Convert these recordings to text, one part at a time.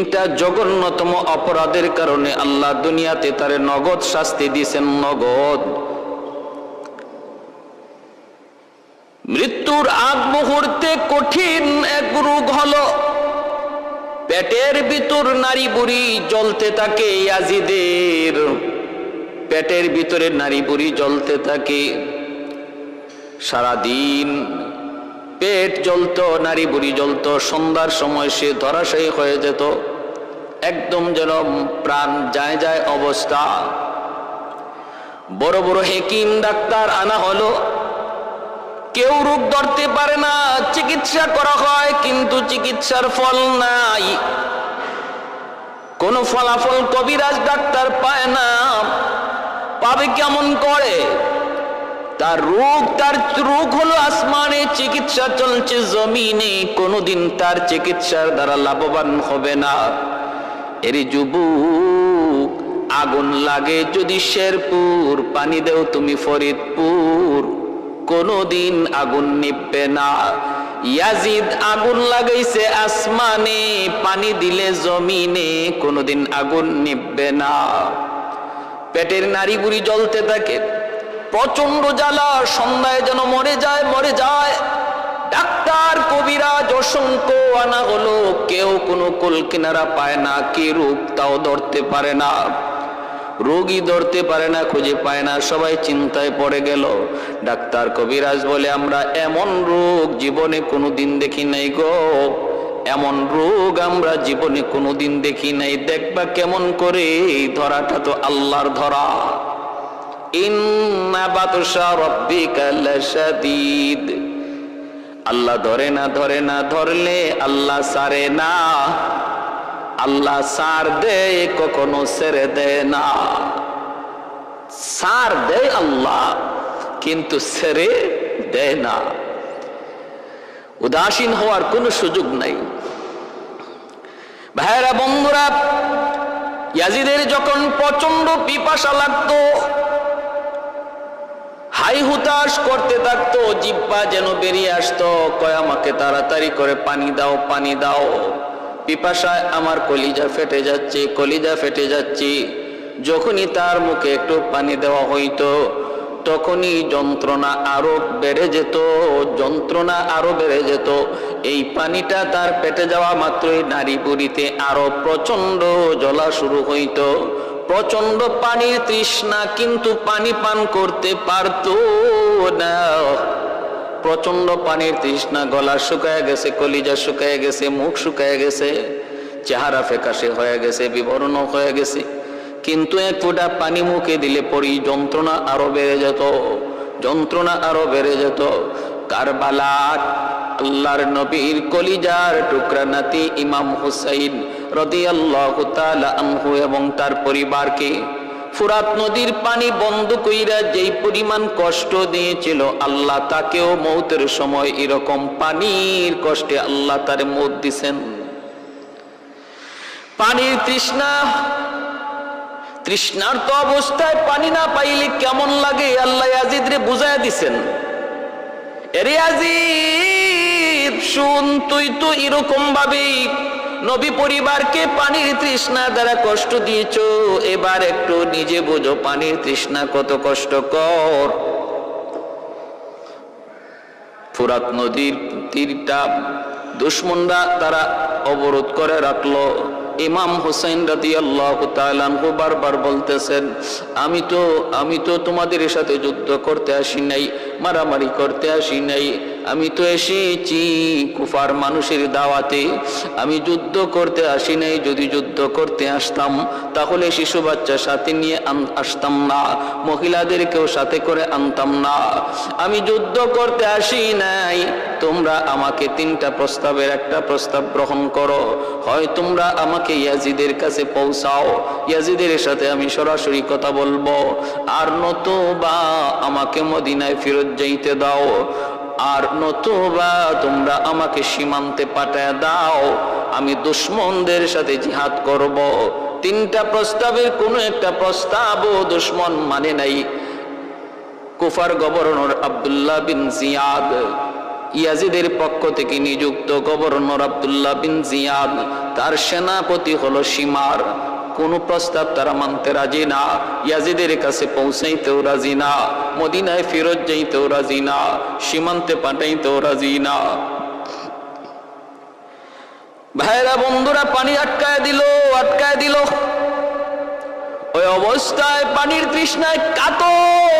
তিনটা জঘন্যতম অপরাধের কারণে আল্লাহ দুনিয়াতে তারে নগদ শাস্তি দিয়েছেন নগদ। মৃত্যুর আগ মুহূর্তে কঠিন এক রোগ হলো, পেটের ভিতর নারী বুড়ি জ্বলতে থাকে ইয়াজিদের। পেটের ভিতরে নারী বুড়ি জ্বলতে থাকে, সারাদিন পেট জ্বলতো, নারী বুড়ি জ্বলত, সন্ধ্যার সময় সে ধরাশায়ী হয়ে যেত। একদম যেন প্রাণ যায় যায় অবস্থা। বড় বড় হেকিম ডাক্তার আনা হলো। কেউ রোগ ধরতে পারে না, চিকিৎসা করা হয়, কিন্তু চিকিৎসার ফল নাই। কোন ফলাফল কবিরাজ ডাক্তার পায় না। পাবে কেমন করে? তার রোগ তার রোগ হলো আসমানে, চিকিৎসা চলছে জমিনে, কোনোদিন তার চিকিৎসার দ্বারা লাভবান হবে না। এর যুবক, আগুন লাগে যদি শেরপুর, পানি দেও তুমি ফরিদপুর। কোনোদিন আগুন নিববে না। ইয়াজিদ, আগুন লাগাইছে আসমানে, পানি দিলে জমিনে, কোনোদিন আগুন নিববে না। পেটের নারী বুড়ি জ্বলতে থাকে প্রচণ্ড জ্বালা, সন্ধ্যায় যেন মরে যায় মরে যায়। ডাক্তার কবিরাজ অসংখ্য আনা হলো, কেউ কোনো কুল পায় না, কে রূপ তাও ধরতে পারে না। রোগী ধরতে পারে না, খুঁজে পায় না, সবাই চিন্তায় পড়ে গেল। ডাক্তার কবিরাজ বলে, আমরা এমন রোগ জীবনে কোনো দিন দেখি নাই গো। এমন রোগ আমরা জীবনে কোনো দিন দেখি নাই। দেখবা কেমন করে, ধরাটা তো আল্লাহর ধরা। আল্লাহ ধরে না ধরে না, ধরলে আল্লাহ সারে না। আল্লাহ সার দেয়, কখনো সেরে দেয় না। সার দেয় আল্লাহ, কিন্তু সেরে দেয় না। উদাসীন হওয়ার কোনো সুযোগ নাই। ভাইরা বন্ধুরা, ইয়াজিদের যখন প্রচণ্ড পিপাসা লাগতো হাই হুতাশ করতে থাকতো, জিব্বা যেন বেরিয়ে আসতো, কয় আমাকে তাড়াতাড়ি করে পানি দাও পানি দাও। পিপাসায় আমার কলিজা ফেটে যাচ্ছে, কলিজা ফেটে যাচ্ছে। যখনই তার মুখে একটু পানি দেওয়া হইতো, তখনই যন্ত্রণা আরও বেড়ে যেত, যন্ত্রণা আরও বেড়ে যেত। এই পানিটা তার পেটে যাওয়া মাত্রই নারী বুড়িতে আরও প্রচণ্ড জ্বলা শুরু হইতো। প্রচণ্ড পানির তৃষ্ণা, কিন্তু পানি পান করতে পারতো না। প্রচণ্ড পানির তৃষ্ণা, গলা শুকায় গেছে, কলিজা শুকায় গেছে, মুখ শুকায় গেছে, চেহারা ফেকাশে হয়ে গেছে, বিবরণ হয়ে গেছে। কিন্তু এক ফোঁটা পানি মুখে দিলে পরই যন্ত্রণা আরও বেড়ে যেত, যন্ত্রণা আরও বেড়ে যেত। কারবালার আল্লাহর নবীর কলিজার টুকরা নাতি ইমাম হুসাইন রাদিয়াল্লাহু তাআলা আনহু এবং তার পরিবারকে ফুরাত নদীর পানি বন্ধ কইরা যেই পরিমাণ কষ্ট দিয়েছিল, আল্লাহ তাকেও মৌতের সময় এরকম পানির কষ্টে আল্লাহ তারে মৌত দিছেন। পানির তৃষ্ণা তৃষ্ণার্ত অবস্থায় পানি না পাইলে কেমন লাগে, আল্লাহ আজিদরে বুঝাই দিছেন। এরে আজিদ শুন, তুই তো এরকম ভাবেই নবী পরিবারকে পানির তৃষ্ণা দ্বারা কষ্ট দিয়েছ। এবার একটু নিজে বোঝো পানির তৃষ্ণা কত কষ্টকর। ফুরাত নদীর তীরটা দুশ্মনরা তারা অবরোধ করে রাখল। ইমাম হুসাইন রাদি আল্লাহ তালানহু বারবার বলতেছেন, আমি তো আমি তো তোমাদের সাথে যুদ্ধ করতে আসি নাই, মারামারি করতে আসি নাই আমি তো এসেছি কুফার মানুষের দাওয়াতে। আমি যুদ্ধ করতে আসি নাই, যদি যুদ্ধ করতে আসতাম, তাহলে শিশু বাচ্চা সাথে নিয়ে আসতাম না, মহিলাদেরকেও সাথে করে আনতাম না। আমি যুদ্ধ করতে আসি নাই, তোমরা আমাকে তিনটা প্রস্তাবের একটা প্রস্তাব গ্রহণ করো। হয় তোমরা আমাকে ইয়াজিদের কাছে পৌঁছাও, ইয়াজিদের সাথে আমি সরাসরি কথা বলব, আর নতুবা আমাকে মদিনায় ফেরত যাইতে দাও। আর নতুবা তোমরা আমাকে সীমান্তে পাঠায় দাও। আমি দুশ্মনদের সাথে জিহাদ করব। তিনটা প্রস্তাবের কোনো একটা প্রস্তাবও দুশ্মন মানে নাই। কুফার গভর্নর আব্দুল্লাহ বিন জিয়াদ, ইয়াজিদের পক্ষ থেকে নিযুক্ত গভর্নর আব্দুল্লাহ বিন জিয়াদ, তার সেনাপতি হলো সীমার। কোন প্রস্তাব তারা মানতে রাজি না। ইয়াজিদের কাছে পৌঁছাইতেও রাজি না। মদিনায় ফেরত যাইতেও রাজি না। সীমান্তে পাঠাইতেও রাজি না। ভাইরা, বন্ধুরা, পানি আটকায় দিল আটকায় দিল। ওই অবস্থায় পানির তৃষ্ণায় কাতর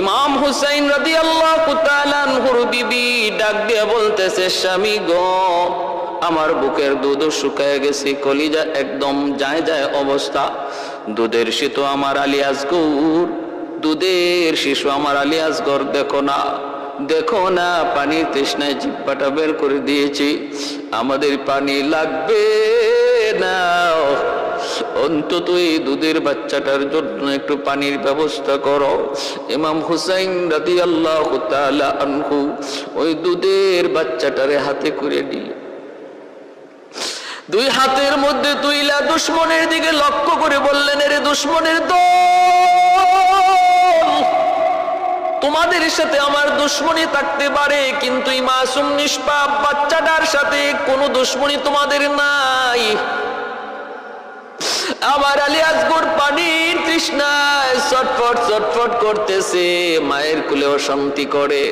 ইমাম হুসাইন রাদি আল্লাহ কুতালানহুর বিবি ডাক দিয়ে বলতেছে, স্বামী গো আমার বুকের দুধ শুকায় গেছে, কলিজা একদম যায় যায় অবস্থা। দুধের শিশু আমার আলিয়াসগুর দুধের শিশু আমার আলিয়াসগর দেখো না দেখো না, পানির তৃষ্ণায় জিব্বাটা বের করে দিয়েছি। আমাদের পানি লাগবে না। অন্তত এই দুধের বাচ্চাটার জন্য একটু পানির ব্যবস্থা করো। ইমাম হুসাইন রাদি আল্লাহ আনহু ওই দুধের বাচ্চাটারে হাতে করে দিল। দুই হাতের মধ্যে তুইলা দুশ্মনের দিকে লক্ষ্য করে বললেন, এরে দুশ্মনের দল, তোমাদের সাথে আমার দুশ্মনী থাকতে পারে, কিন্তু এই মাসুম নিষ্পাপ বাচ্চাটার সাথে কোনো দুশ্মনী তোমাদের নাই। আমার আলী আজগর পানির তৃষ্ণায় চটফট চটফট করতেছে, মায়ের কুলে অশান্তি করে।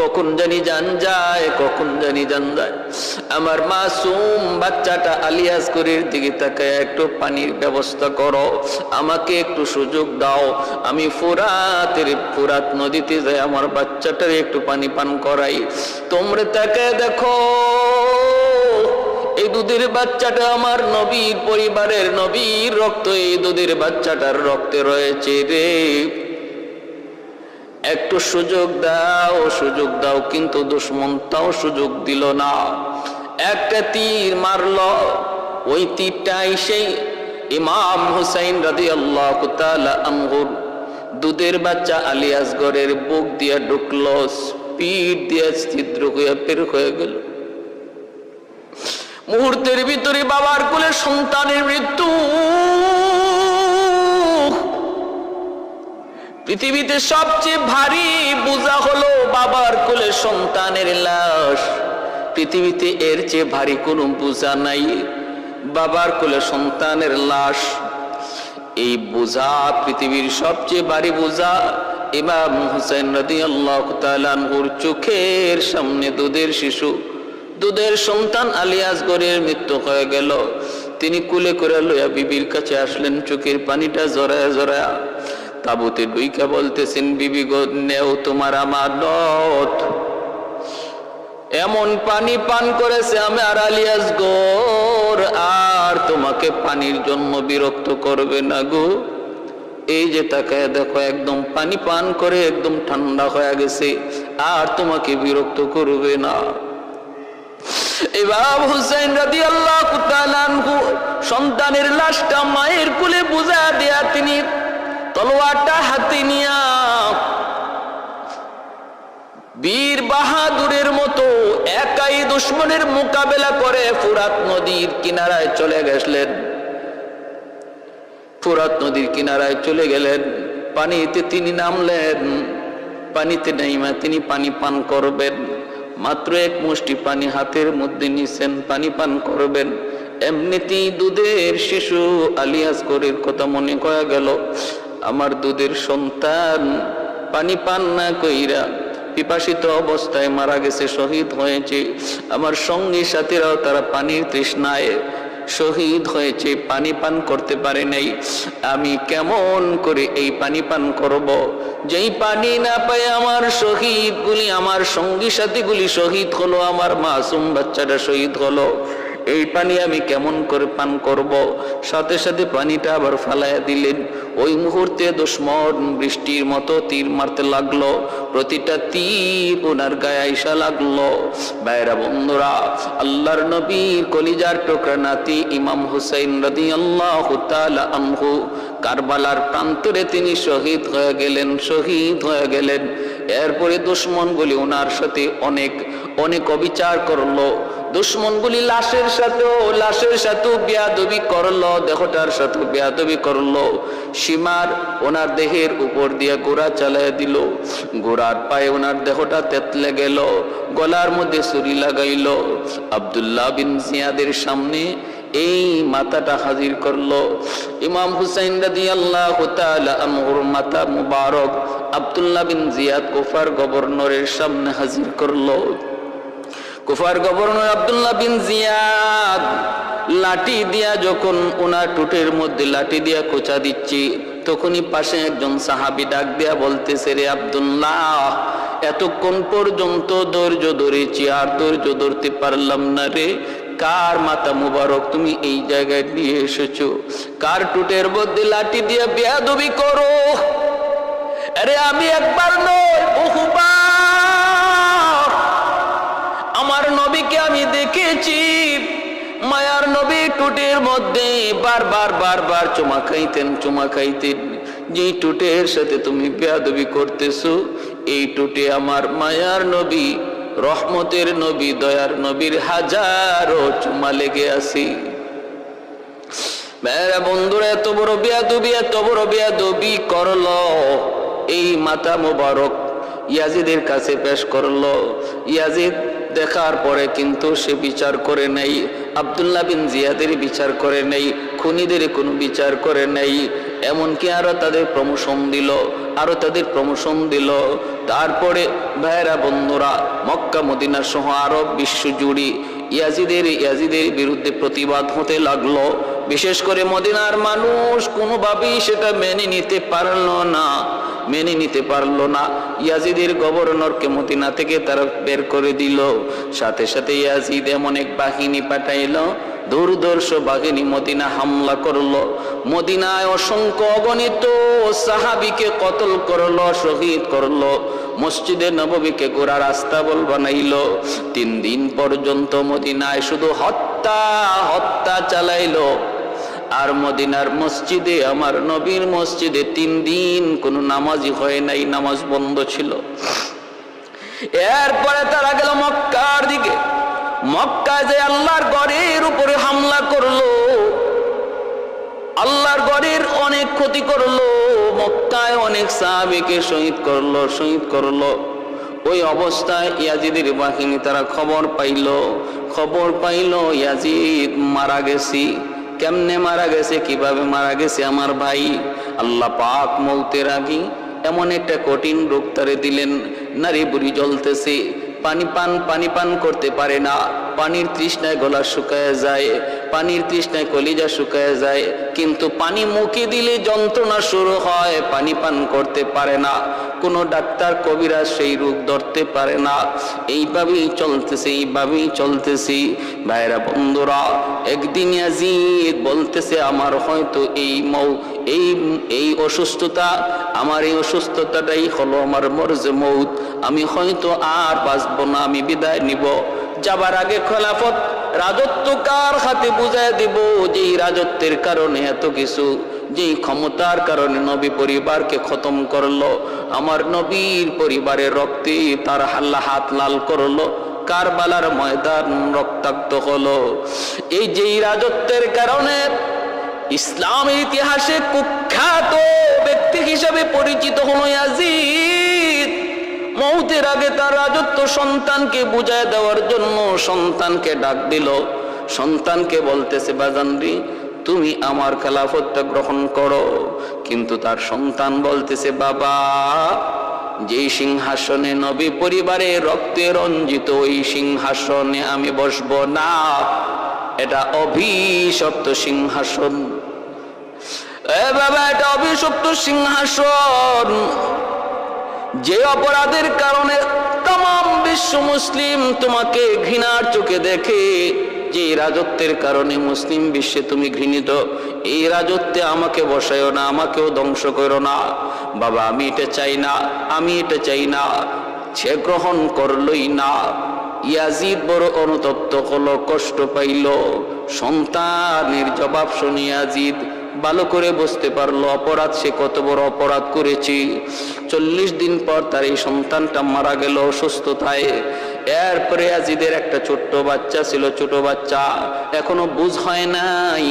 কখন জানি জান যায়, কখন জানি জান যায়। আমার মাসুম বাচ্চাটা আলিয়াস করির দিকে তাকায় একটু পানির ব্যবস্থা করো, আমাকে একটু সুযোগ দাও। আমি ফুরাতের, ফুরাত নদীতে যাই, আমার বাচ্চাটার একটু পানি পান করাই। তোমরা তাকায় দেখো, এই দুধের বাচ্চাটা আমার নবীর পরিবারের নবীর রক্ত, এই দুধের বাচ্চাটার রক্তে রয়েছে রে। একটু সুযোগ দাও সুযোগ দাও, কিন্তু দুশ্মন তাও সুযোগ দিল না। একটা তীর মারল, ওই তীরটাই সেই ইমাম হুসাইন রাদি আল্লাহ দুধের বাচ্চা আলিয়াসগড়ের বুক দিয়া ঢুকল পিঠ দিয়া ছিদ্র হয়ে বের হয়ে গেল। মুহূর্তের ভিতরে বাবার কোলে সন্তানের মৃত্যু। পৃথিবীতে সবচেয়ে ভারী বোঝা হলো বাবার কোলে সন্তানের লাশ। পৃথিবীতে এর চেয়ে ভারী কোনো বোঝা নাই, বাবার কোলে সন্তানের লাশ। এই বোঝা পৃথিবীর সবচেয়ে ভারী বোঝা ইমাম হুসেন রাদি আল্লাহ তালানহুর চোখের সামনে দুধের শিশু। দুধের সন্তান আলিয়াসগরের মৃত্যু হয়ে গেল। তিনি কুলে করে লইয়া বিবির কাছে আসলেন, চোখের পানিটা জড়ায়া জড়ায়া। তাবুতে ডুইকা বলতেছেন, বিবি নেও তোমার আমার নত এমন পানি পান করেছে আমি আর আলিয়াস গোর আর তোমাকে পানির জন্য বিরক্ত করবে না গো। এই যে তাকায় দেখো, একদম পানি পান করে একদম ঠান্ডা হয়ে গেছে, আর তোমাকে বিরক্ত করবে না। ইমাম হুসাইন রাদি আল্লাহ সন্তানের লাশটা মায়ের কুলে বুঝা দেয়া, তিনি তলোয়ারটা হাতে নিয়া বীর বাহাদুরের মতো একাই দুশ্মনের মোকাবেলা করে ফুরাত নদীর কিনারায় চলে গেছিলেন ফুরাত নদীর কিনারায় চলে গেলেন, পানিতে তিনি নামলেন। পানিতে নাইমা তিনি পানি পান করবেন। মাত্র এক মুষ্টি পানি হাতের মধ্যে নিছেন, পানি পান করবেন। এমনিতেই দুধের শিশু আলিয়াস করির কথা মনে করা গেল। আমার দুধের সন্তান, পানি পান না কইরা পিপাসিত অবস্থায় মারা গেছে, শহীদ হয়েছে। আমার সঙ্গী সাথীরাও তারা পানির তৃষ্ণায় শহীদ হয়েছে, পানি পান করতে পারে নাই। আমি কেমন করে এই পানি পান করব? যেই পানি না পাই আমার শহীদ গুলি আমার সঙ্গী সাথীগুলি শহীদ হলো, আমার মাসুম বাচ্চাটা শহীদ হলো। এই পানি আমি কেমন করে পান করব? সাথে সাথে পানিটা আবার ফালাইয়া দিলেন। ওই মুহূর্তে দুশ্মন বৃষ্টির মতো তীর মারতে লাগল। প্রতিটা তীর ওনার গায়ে আইসা লাগল। বাইরা বন্ধুরা, আল্লাহর নবীর কলিজার টোকরা নাতি ইমাম হুসাইন রাদি আল্লাহ আনহু কারবালার প্রান্তরে তিনি শহীদ হয়ে গেলেন, শহীদ হয়ে গেলেন। এরপরে দুশ্মনগুলি ওনার সাথে অনেক অনেক অবিচার করল। দুশ্মনগুলি লাশের সাথেও লাশের সাথেও বিয়াদবি করল, দেহটার সাথেও বিয়াদবি করল। সীমার ওনার দেহের উপর দিয়ে গোড়া চালায় দিল। গোড়ার পায়ে ওনার দেহটা তেতলে গেল, গলার মধ্যে ছুরি লাগাইল। আব্দুল্লাহ বিন জিয়াদের সামনে এই মাথাটা হাজির করল। ইমাম হুসাইন রাদি আল্লাহ আনহুর মাথা মুবারক আব্দুল্লাহ বিন জিয়াদ কুফার গভর্নরের সামনে হাজির করল। কুফার গভর্নর আব্দুল্লাহ বিন জিয়াদ। লাঠি দিয়া যখন ওনার টুটের মধ্যে লাঠি দিয়া কোচা দিচ্ছি, তখনই পাশে একজন সাহাবি ডাক দিয়া বলতেছে, রে আব্দুল্লাহ, এতক্ষণ পর্যন্ত ধৈর্য ধরেছি, আর ধৈর্য ধরতে পারলাম না রে। কার মাথা মুবারক তুমি এই জায়গায় নিয়ে এসেছ? কার টুটের মধ্যে লাঠি দিয়ে বেয়াদবি করো? আরে আমি একবার নয় বহুবার নবীকে আমি দেখেছি। মায়ার নবী টুটের মধ্যে বারবার বারবার চুমা খাইতেন চুমা খাইতেন। যে টুটের সাথে তুমি বেয়াদবি করতেছো, এই টুটে আমার মায়ার নবী, রহমতের নবী, দয়ার নবীর হাজারো চুমা লেগে আসি মেয়েরা বন্ধুরা, এত বড় বিয়াদবি, এত বড় বিয়াদবি করল। এই মাতা মোবারক ইয়াজিদের কাছে পেশ করল। ইয়াজিদ দেখার পরে কিন্তু সে বিচার করে নেই, আবদুল্লাহ বিন জিয়াদের বিচার করে নেই, খুনিদের কোনো বিচার করে নেই, এমনকি আরও তাদের প্রমোশন দিল, আরও তাদের প্রমোশন দিল। তারপরে ভাইরা বন্ধুরা, মক্কা, মদিনা সহ আরব বিশ্বজুড়ি ইয়াজিদের ইয়াজিদের বিরুদ্ধে প্রতিবাদ হতে লাগল। বিশেষ করে মদিনার মানুষ কোনোভাবেই সেটা মেনে নিতে পারল না। মেনে নিতে পারল না। ইয়াজিদের গভর্নরকে মদিনা থেকে তারা বের করে দিল। সাথে সাথে ইয়াজিদ এমন এক বাহিনী পাঠাইল, দুর্দর্শ বাহিনী মদিনা হামলা করল। মদিনায় অসংখ্য অগণিত সাহাবিকে কতল করল, শহীদ করল। মসজিদে নববীকে গোড়া রাস্তা বল বানাইলো। তিন দিন পর্যন্ত মদিনায় শুধু হত্যা হত্যা চালাইলো। আর মদিনার মসজিদে, আমার নবীর মসজিদে তিন দিন কোনো নামাজই হয় নাই, নামাজ বন্ধ ছিল। এরপরে তারা গেল মক্কার দিকে। মক্কায় যে আল্লাহর গড়ের উপরে হামলা করল, আল্লাহর গড়ের অনেক ক্ষতি করল, মক্কায় অনেক সাহাবিকে শহীদ করল শহীদ করল। ওই অবস্থায় ইয়াজিদের বাহিনী তারা খবর পাইল। খবর পাইল, ইয়াজিদ মারা গেছি। কেমনে মারা গেছে, কীভাবে মারা গেছে আমার ভাই? আল্লাহ পাক মৌতের আগে এমন একটা কঠিন রোগ তারে দিলেন, নারী বুড়ি জ্বলতেছে। পানি পান পানি পান করতে পারে না। পানির তৃষ্ণায় গলা শুকায় যায়, পানির তৃষ্ণায় কলিজা শুকায় যায়। কিন্তু পানি মুখে দিলে যন্ত্রণা শুরু হয়, পানি পান করতে পারে না। কোনো ডাক্তার, কবিরা সেই রোগ ধরতে পারে না। এইভাবেই চলতেছে, এইভাবেই চলতেছি। ভাইরা, বন্ধুরা, একদিন বলতেছে, আমার হয়তো এই মৌ, এই এই অসুস্থতা, আমার এই অসুস্থতাটাই হলো আমার মরজে মৌত। আমি হয়তো আর বাঁচবো না, আমি বিদায় নিব। যাবার আগে খেলাফত রাজত্ব কার হাতে বুঝায় দিব যে রাজত্বের কারণে এত কিছু। যে ক্ষমতার কারণে নবী পরিবারকে খতম করল, আমার নবীর পরিবারের রক্তে তার হাল্লা হাত লাল করল, কারবালার ময়দান রক্তাক্ত হলো। এই যে রাজত্বের কারণে ইসলামের ইতিহাসে কুখ্যাত ব্যক্তি হিসাবে পরিচিত হলো ইয়াজিদ। মৌতের আগে তার রাজত্ব সন্তানকে বুঝায় দেওয়ার জন্য সন্তানকে ডাক দিল। সন্তানকে বলতেছে বাজানরি তুমি আমার খেলাফতটা গ্রহণ করো। কিন্তু তার সন্তান বলতেছে, বাবা, যেই সিংহাসনে নবী পরিবারে রক্তে রঞ্জিত, ওই সিংহাসনে আমি বসবো না। এটা অভিশপ্ত সিংহাসন। এ বাবা, এটা অভিশপ্ত সিংহাসন। যে অপরাধের কারণে তাম বিশ্ব মুসলিম তোমাকে ঘৃণার চোখে দেখে যে এই রাজত্বের কারণে মুসলিম বিশ্বে তুমি ঘৃণিত, এই রাজত্বে আমাকে বসায়ও না, আমাকেও ধ্বংস করো না। বাবা, আমি এটা চাই না, আমি এটা চাই না, সে গ্রহণ করলই না। ইয়াজিদ বড় অনুতপ্ত হলো, কষ্ট পাইল। সন্তানের জবাব শুনি ইয়াজিদ ভালো করে বুঝতে পারল অপরাধ, সে কত বড় অপরাধ করেছি। চল্লিশ দিন পর তার এই সন্তানটা মারা গেল অসুস্থতায়। এরপরে আজিদের একটা ছোট্ট বাচ্চা ছিল, ছোট বাচ্চা এখনও বুঝ হয় নাই।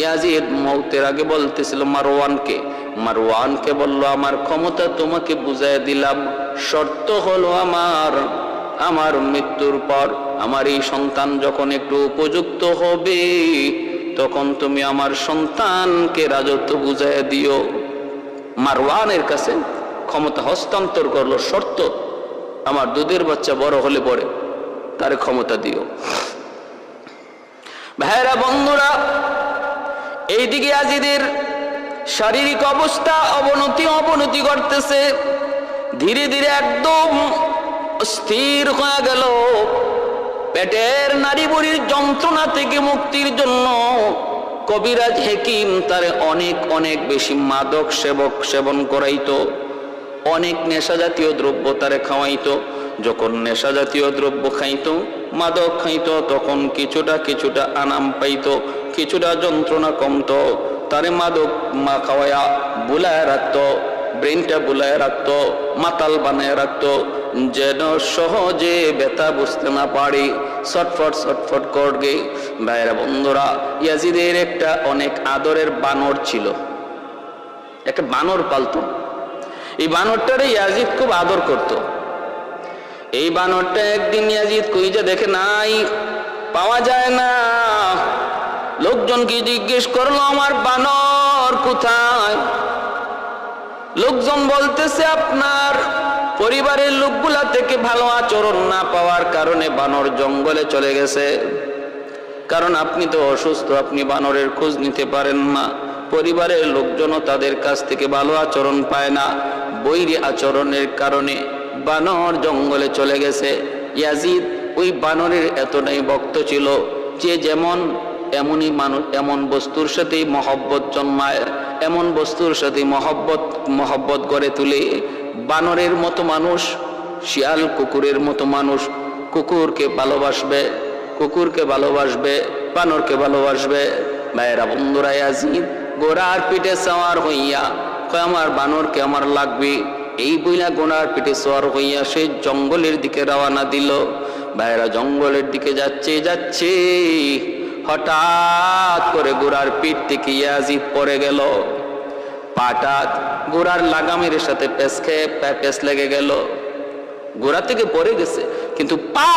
ইয়াজিদ মৌতের আগে বলতেছিল, মারওয়ানকে। মারওয়ানকে বলল, আমার ক্ষমতা তোমাকে বুঝাই দিলাম। শর্ত হলো আমার আমার মৃত্যুর পর আমার এই সন্তান যখন একটু উপযুক্ত হবে তখন তুমি আমার সন্তানকে রাজত্ব বুঝাই দিও। মারওয়ানের কাছে ক্ষমতা হস্তান্তর করল শর্ত, আমার দুধের বাচ্চা বড় হলে পরে তার ক্ষমতা দিও। ভাইরা বন্ধুরা, এইদিকে আজিদের শারীরিক অবস্থা অবনতি অবনতি করতেছে ধীরে ধীরে একদম স্থির হয়ে গেল। পেটের নারী বুড়ির যন্ত্রণা থেকে মুক্তির জন্য কবিরাজ হেকিম তার অনেক অনেক বেশি মাদক সেবক সেবন করাইতো, অনেক নেশা জাতীয় দ্রব্য তারে খাওয়াইতো। যখন নেশা জাতীয় দ্রব্য খাইতো, মাদক খাইতো, তখন কিছুটা কিছুটা আনাম পাইতো, কিছুটা যন্ত্রণা কমতো। তারে মাদক মা খাওয়ায়া বুলায় রাখতো, ব্রেনটা বুলায় রাখতো, মাতাল বানায় রাখতো যেন সহজে ব্যথা বুঝতে না পারি। ছটফট ছটফট করগে। ভাইরা বন্ধুরা, ইয়াজিদের একটা অনেক আদরের বানর ছিল। একটা বানর পালতো। এই বানরটারে ইয়াজিদ খুব আদর করত। এই বানরটা একদিন ইয়াজিদ কইজা দেখে নাই, পাওয়া যায় না। লোকজনকে জিজ্ঞেস করল, আমার বানর কোথায়? লোকজন বলতেছে, আপনার পরিবারের লোকগুলা থেকে ভালো আচরণ না পাওয়ার কারণে বানর জঙ্গলে চলে গেছে। কারণ আপনি তো অসুস্থ, আপনি বানরের খোঁজ নিতে পারেন না। পরিবারের লোকজনও তাদের কাছ থেকে ভালো আচরণ পায় না। বৈরী আচরণের কারণে বানর জঙ্গলে চলে গেছে। ইয়াজিদ ওই বানরের এতটাই ভক্ত ছিল যে যেমন এমনই মানুষ এমন বস্তুর সাথেই মহব্বত জন্মায়, এমন বস্তুর সাথে মহব্বত মহব্বত গড়ে তুলে। বানরের মতো মানুষ, শিয়াল কুকুরের মতো মানুষ, কুকুরকে ভালোবাসবে কুকুরকে ভালোবাসবে, বানরকে ভালোবাসবে। ভাইয়েরা, বন্ধুরা আজিদ গোড়ার পিঠে সওয়ার হইয়া আমার বানরকে আমার লাগবে? এই বইলা গোড়ার পিঠে সওয়ার হইয়া সে জঙ্গলের দিকে রওনা দিল। ভাইয়েরা, জঙ্গলের দিকে যাচ্ছে যাচ্ছে। হঠাৎ করে গোড়ার পিঠ থেকে ইয়াজিদ পড়ে গেল। পাটা গোড়ার লাগামের সাথে পেস খেয়ে পেস লেগে গেল। গোড়া থেকে পড়ে গেছে, কিন্তু পা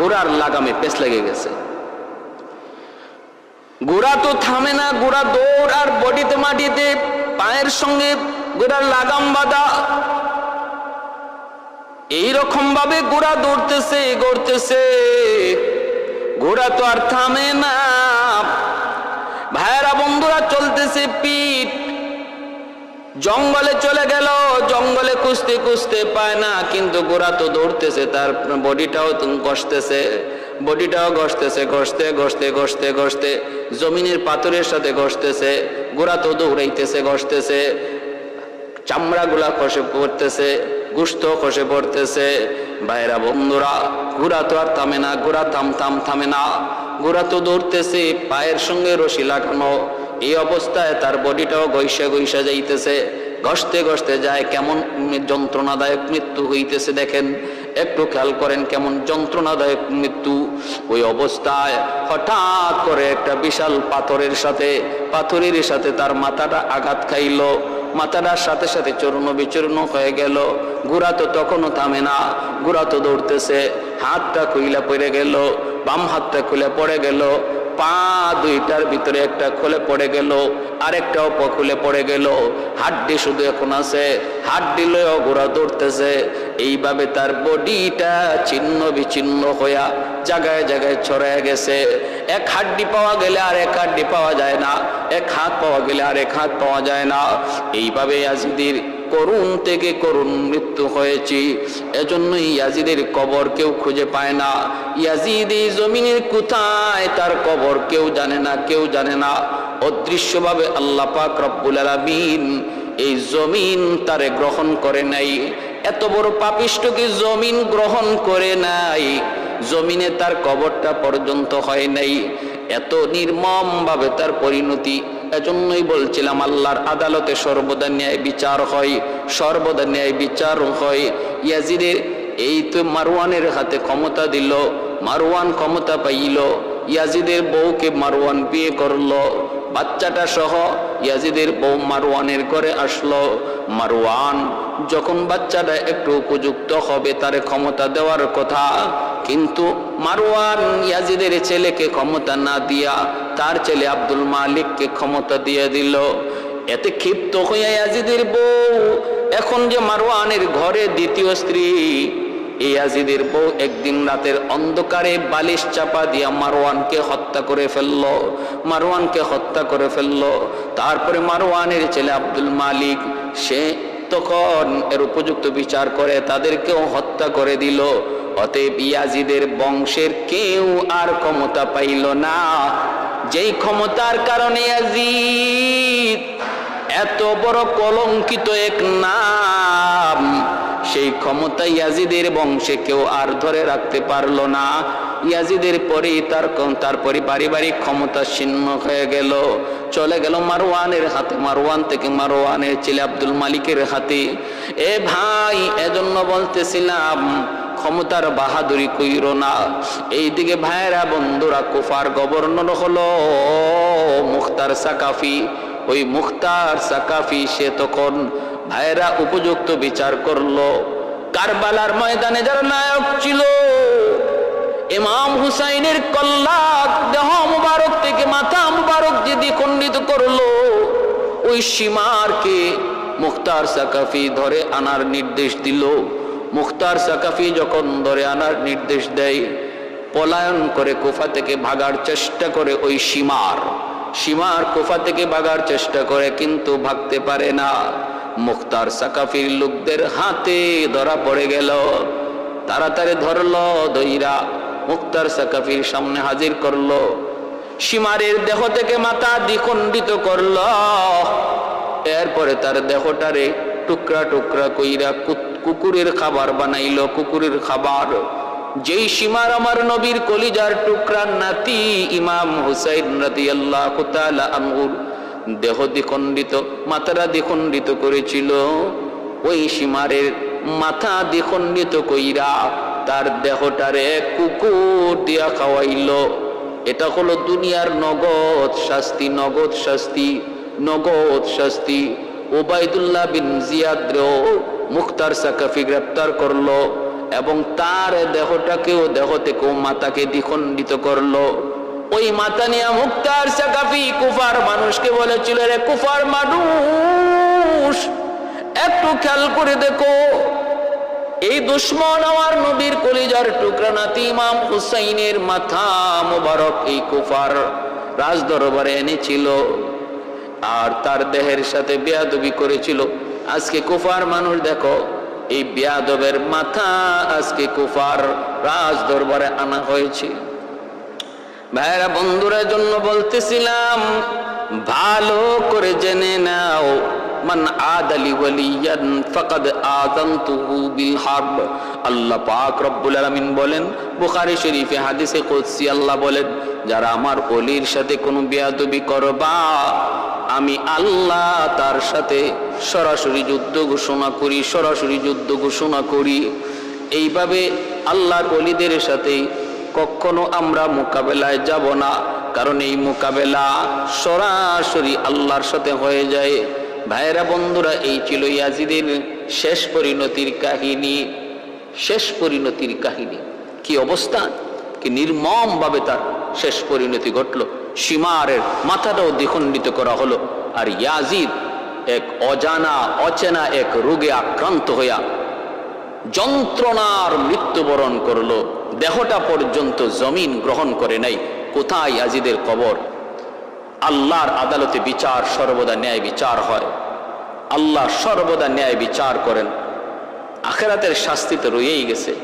গোড়ার লাগামে পেস লেগে গেছে। গোড়া তো থামে না, গোড়া দৌড় আর বডিতে মাটিতে পায়ের সঙ্গে গোড়ার লাগাম বাঁধা। এইরকম ভাবে গোড়া দৌড়তেছে গড়তেছে ঘোড়া তো আর থামে না। ভাইয়েরা, বন্ধুরা, চলতেছে পিঠ। জঙ্গলে চলে গেল। জঙ্গলে কুস্তে কুস্তে পায় না, কিন্তু গোড়া তো দৌড়তেছে, তার বডিটাও ঘষতেছে। বডিটাও ঘষতেছে, ঘষতে ঘষতে ঘষতে ঘষতে, জমিনের পাথরের সাথে ঘষতেছে। গোড়া তো দৌড়াইতেছে, ঘষতেছে। চামড়াগুলা খসে পড়তেছে, গুস্ত খসে পড়তেছে। ভাইরা, বন্ধুরা ঘোড়া তো আর থামে না ঘোড়া থাম থাম, থামে না। ঘোড়া তো দৌড়তেছে, পায়ের সঙ্গে রশি লাগানো। এই অবস্থায় তার বডিটাও গৈসা গৈসা যাইতেছে। ঘষতে ঘষতে যায় কেমন যন্ত্রণাদায়ক মৃত্যু হইতেছে দেখেন। একটু খেয়াল করেন কেমন যন্ত্রণাদায়ক মৃত্যু। ওই অবস্থায় হঠাৎ করে একটা বিশাল পাথরের সাথে পাথরের সাথে তার মাথাটা আঘাত খাইল। মাথাটার সাথে সাথে চূর্ণ বিচূর্ণ হয়ে গেল। গুড়া তো তখনও থামে না। গুড়া তো দৌড়তেছে। হাতটা খুইলা পড়ে গেল। বাম হাতটা খুলে পড়ে গেল। পা দুইটার ভিতরে একটা খুলে পড়ে গেল, আরেকটাও খুলে পড়ে গেল। হাড্ডি শুধু এখন আছে, হাড্ডি লয়েও ঘোরা দৌড়তেছে। এইভাবে তার বডিটা ছিন্ন বিচ্ছিন্ন হইয়া জায়গায় জায়গায় ছড়ায় গেছে। এক হাড্ডি পাওয়া গেলে আর এক হাড্ডি পাওয়া যায় না, এক হাত পাওয়া গেলে আর এক হাত পাওয়া যায় না। এইভাবে আজিদির করুণ থেকে করুণ মৃত্যু হয়েছে। এজন্যই ইয়াজিদের কবর কেউ খুঁজে পায় না। ইয়াজিদ এই জমিনের কোথায়? তার কবর কেউ জানে না, কেউ জানে না। অদৃশ্যভাবে আল্লাহ পাক রব্বুল আলামিন এই জমিন তারে গ্রহণ করে নাই। এত বড় পাপিষ্টকে জমিন গ্রহণ করে নাই? জমিনে তার কবরটা পর্যন্ত হয় নাই। এত নির্মম ভাবে তার পরিণতি এজন্যই বলছিলাম, আল্লাহর আদালতে সর্বদা ন্যায় বিচার হয়, সর্বদা ন্যায় বিচার হয়। ইয়াজিদের এই তো মারওয়ানের হাতে ক্ষমতা দিল, মারওয়ান ক্ষমতা পাইল, ইয়াজিদের বউকে মারওয়ান বিয়ে করল, বাচ্চাটা সহ ইয়াজিদের বউ মারওয়ানের ঘরে আসলো। মারওয়ান যখন বাচ্চাটা একটু উপযুক্ত হবে, তারে ক্ষমতা দেওয়ার কথা, কিন্তু মারওয়ান ইয়াজিদের ছেলেকে ক্ষমতা না দিয়া তার ছেলে আব্দুল মালিককে ক্ষমতা দিয়ে দিল। এতে ক্ষিপ্ত হইয়া ইয়াজিদের বউ, এখন যে মারওয়ানের ঘরে দ্বিতীয় স্ত্রী, এই আজিদের বউ একদিন রাতের অন্ধকারে বালিশ চাপা দিয়া মারওয়ানকে হত্যা করে ফেলল, মারওয়ানকে হত্যা করে ফেলল। তারপরে মারওয়ানের ছেলে আব্দুল মালিক, সে তখন এর উপযুক্ত বিচার করে, তাদেরকেও হত্যা করে দিল। অতএব ইয়াজিদের বংশের কেউ আর ক্ষমতা পাইল না। যেই ক্ষমতার কারণে ইয়াজিদ এত বড় কলঙ্কিত এক নাম, সেই ক্ষমতা ইয়াজিদের বংশে কেউ আর ধরে রাখতে পারল না। ইয়াজিদের পরে তার তারপরে পারিবারিক ক্ষমতা ছিন্ন হয়ে গেল। চলে গেল মারওয়ানের হাতে, মারওয়ান থেকে মারওয়ানের ছেলে আব্দুল মালিকের হাতে। এ ভাই, এজন্য বলতেছিলাম ক্ষমতার বাহাদুরি কইর না। এইদিকে ভাইরা বন্ধুরা, কুফার গভর্নর হলো মুখতার সাকাফি। ওই মুখতার সাকাফি সে তখন ভাইরা উপযুক্ত বিচার করল। কারবালার ময়দানে যারা নায়ক ছিল, ইমাম হুসাইনের কল্লাক দেহ মুবারক থেকে মাথা মুবারক যদি দ্বিখণ্ডিত করল, ওই সীমারকে মুখতার সাকাফি ধরে আনার নির্দেশ দিল। মুখতার সাকাফি যখন ধরে আনার নির্দেশ দেয়, পলায়ন করে কুফা থেকে ভাগার চেষ্টা করে ওই সীমার সীমার কুফা থেকে ভাগার চেষ্টা করে কিন্তু ভাগতে পারে না। মুখতার সাকাফির লোকদের হাতে ধরা পড়ে গেল। তাড়াতাড়ি ধরল দইরা মুক্তার সাকাফির সামনে হাজির করল। সীমারের দেহ থেকে মাথা দ্বিখণ্ডিত করল। এরপরে তার দেহটারে টুকরা টুকরা কইরা কুত- কুকুরের খাবার বানাইল, কুকুরের খাবার। যেই সীমার আমার নবীর কলিজার টুকরার নাতি ইমাম হুসাইন রাতি আল্লাহ দেহ দ্বিখণ্ডিত মাথারা দ্বিখণ্ডিত করেছিল। ওই সীমারের মাথা দ্বিখণ্ডিত কইরা তার দেহটারে কুকুর দিয়া খাওয়াইল। এটা হলো দুনিয়ার নগদ শাস্তি নগদ শাস্তি নগদ শাস্তি। ওবায়দুল্লাহ বিন জিয়াদ্রেও মুখতার সাকাফি গ্রেপ্তার করল এবং তার দেহটাকেও দেহ থেকেও মাতাকে দ্বিখণ্ডিত করল। ওই মাতা নিয়ে মুক্তার সাকাফি কুফার মানুষকে বলেছিল রে কুফার মানুষ, একটু খেয়াল করে দেখো। এই দুশ্মন আমার নবীর কলিজার টুকরা নাতি ইমাম হুসাইনের মাথা মোবারক এই কুফার রাজদরবারে এনেছিল। আর তার দেহের সাথে বেয়াদবি করেছিল। আজকে কুফার মানুষ দেখো, এই বেয়াদবের মাথা আজকে কুফার রাজ দরবারে আনা হয়েছে। ভাইরা, বন্ধুরা জন্য বলতেছিলাম, ভালো করে জেনে নাও, মান আদালি ওয়ালিয়ান ফাকাদ আযানতুহু বিল হারব। আল্লাহ পাক রব্বুল আলামিন বলেন, বুখারী শরীফে হাদিসে কুদসি আল্লাহ বলেন, যারা আমার ওলির সাথে কোনো বেয়াদবি করবা আমি আল্লাহ তার সাথে সরাসরি যুদ্ধ ঘোষণা করি, সরাসরি যুদ্ধ ঘোষণা করি। এইভাবে আল্লাহর অলিদের সাথেই কখনো আমরা মোকাবেলায় যাব না, কারণ এই মোকাবেলা সরাসরি আল্লাহর সাথে হয়ে যায়। ভাইরা বন্ধুরা, এই ছিল ইয়াজিদের শেষ পরিণতির কাহিনী। শেষ পরিণতির কাহিনী। কি অবস্থা? কি নির্মম ভাবে তার শেষ পরিণতি ঘটলো? সীমারের মাথাটাও দ্বিখণ্ডিত করা হলো। আর ইয়াজিদ এক অজানা, অচেনা এক রোগে আক্রান্ত হইয়া যন্ত্রণার মৃত্যুবরণ করল। দেহটা পর্যন্ত জমিন গ্রহণ করে নাই। কোথায় আজিদের কবর? আল্লাহর আদালতে বিচার, সর্বদা ন্যায় বিচার হয়। আল্লাহ সর্বদা ন্যায় বিচার করেন। আখেরাতের শাস্তি তো রয়েই গেছে।